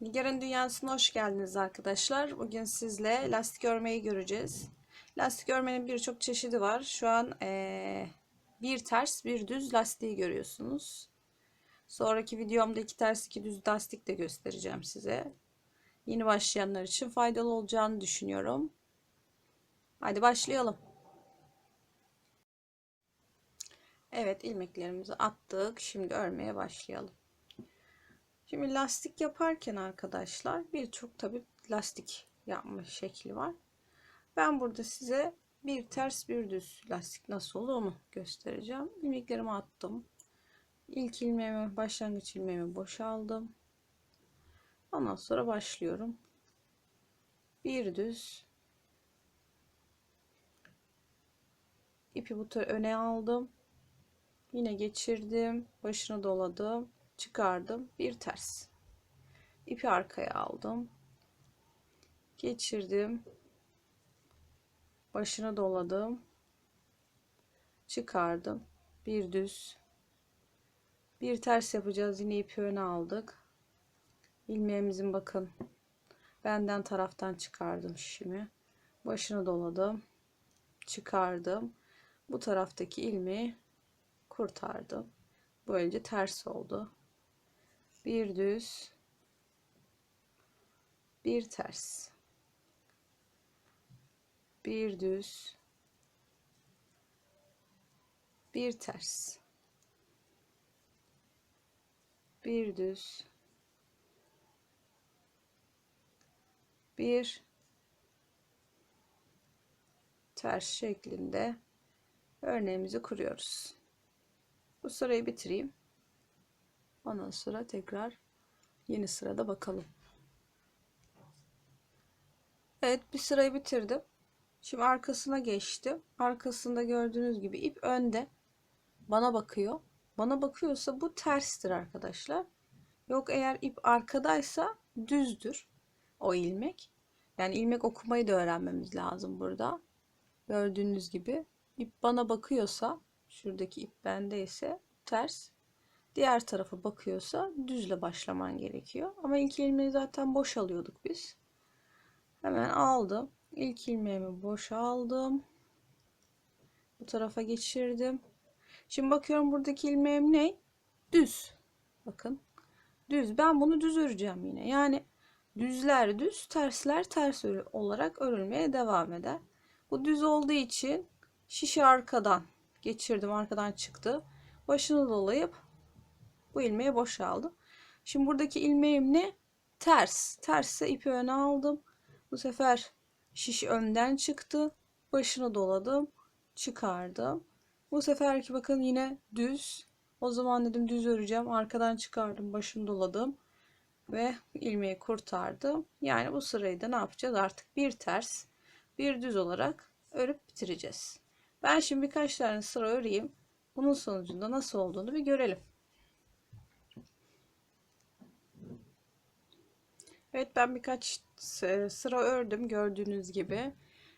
Nigar'ın dünyasına hoş geldiniz arkadaşlar. Bugün sizle lastik örmeyi göreceğiz. Lastik örmenin birçok çeşidi var. Şu an eee, bir ters bir düz lastiği görüyorsunuz. Sonraki videomda iki ters iki düz lastik de göstereceğim size. Yeni başlayanlar için faydalı olacağını düşünüyorum. Hadi başlayalım. Evet ilmeklerimizi attık. Şimdi örmeye başlayalım. Şimdi lastik yaparken arkadaşlar birçok tabi lastik yapma şekli var. Ben burada size bir ters bir düz lastik nasıl olur onu göstereceğim. İlmeklerimi attım. İlk ilmeğimi başlangıç ilmeğimi boşaldım. Ondan sonra başlıyorum. Bir düz ipi bu öne aldım. Yine geçirdim. Başını doladım çıkardım. Bir ters. İpi arkaya aldım. Geçirdim. Başını doladım. Çıkardım. Bir düz. Bir ters yapacağız. Yine ipi öne aldık. İlmeğimizin bakın. Benden taraftan çıkardım şişimi. Başını doladım. Çıkardım. Bu taraftaki ilmeği kurtardım. Böylece ters oldu bir düz bir ters bir düz bir ters bir düz bir ters şeklinde örneğimizi kuruyoruz. Bu sırayı bitireyim. Ondan sonra tekrar yeni sırada bakalım. Evet bir sırayı bitirdim. Şimdi arkasına geçtim. Arkasında gördüğünüz gibi ip önde. Bana bakıyor. Bana bakıyorsa bu terstir arkadaşlar. Yok eğer ip arkadaysa düzdür o ilmek. Yani ilmek okumayı da öğrenmemiz lazım burada. Gördüğünüz gibi ip bana bakıyorsa şuradaki ip bendeyse ters diğer tarafa bakıyorsa düzle başlaman gerekiyor. Ama ilk ilmeği zaten boş alıyorduk biz. Hemen aldım. İlk ilmeğimi boş aldım. Bu tarafa geçirdim. Şimdi bakıyorum buradaki ilmeğim ne? Düz. Bakın. Düz. Ben bunu düz öreceğim yine. Yani düzler düz, tersler ters olarak örülmeye devam eder. Bu düz olduğu için şişi arkadan geçirdim. Arkadan çıktı. Başını dolayıp bu ilmeği boşaldım. Şimdi buradaki ilmeğim ne? Ters. Tersse ipi öne aldım. Bu sefer şiş önden çıktı. Başını doladım. Çıkardım. Bu seferki bakın yine düz. O zaman dedim düz öreceğim. Arkadan çıkardım. Başını doladım. Ve ilmeği kurtardım. Yani bu sırayı da ne yapacağız? Artık bir ters, bir düz olarak örüp bitireceğiz. Ben şimdi birkaç tane sıra öreyim. Bunun sonucunda nasıl olduğunu bir görelim. Evet ben birkaç sıra ördüm gördüğünüz gibi.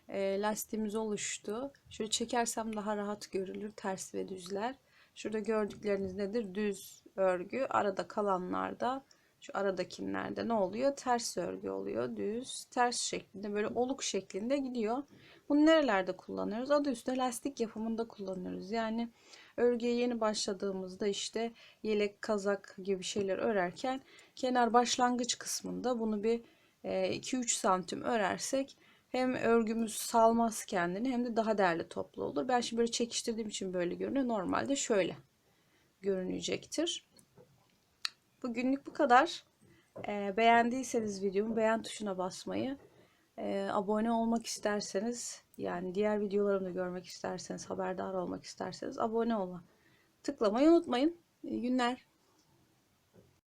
E, lastiğimiz oluştu. Şöyle çekersem daha rahat görülür ters ve düzler. Şurada gördükleriniz nedir? Düz örgü. Arada kalanlarda şu aradakilerde ne oluyor? Ters örgü oluyor. Düz, ters şeklinde böyle oluk şeklinde gidiyor. Bunu nerelerde kullanıyoruz? Adı üstünde lastik yapımında kullanıyoruz. Yani örgüye yeni başladığımızda işte yelek, kazak gibi şeyler örerken kenar başlangıç kısmında bunu bir 2-3 e, santim örersek hem örgümüz salmaz kendini hem de daha değerli toplu olur. Ben şimdi böyle çekiştirdiğim için böyle görünüyor. Normalde şöyle görünecektir. Bugünlük bu kadar. E, beğendiyseniz videomu beğen tuşuna basmayı, e, abone olmak isterseniz yani diğer videolarımı da görmek isterseniz, haberdar olmak isterseniz abone olma. Tıklamayı unutmayın. İyi günler.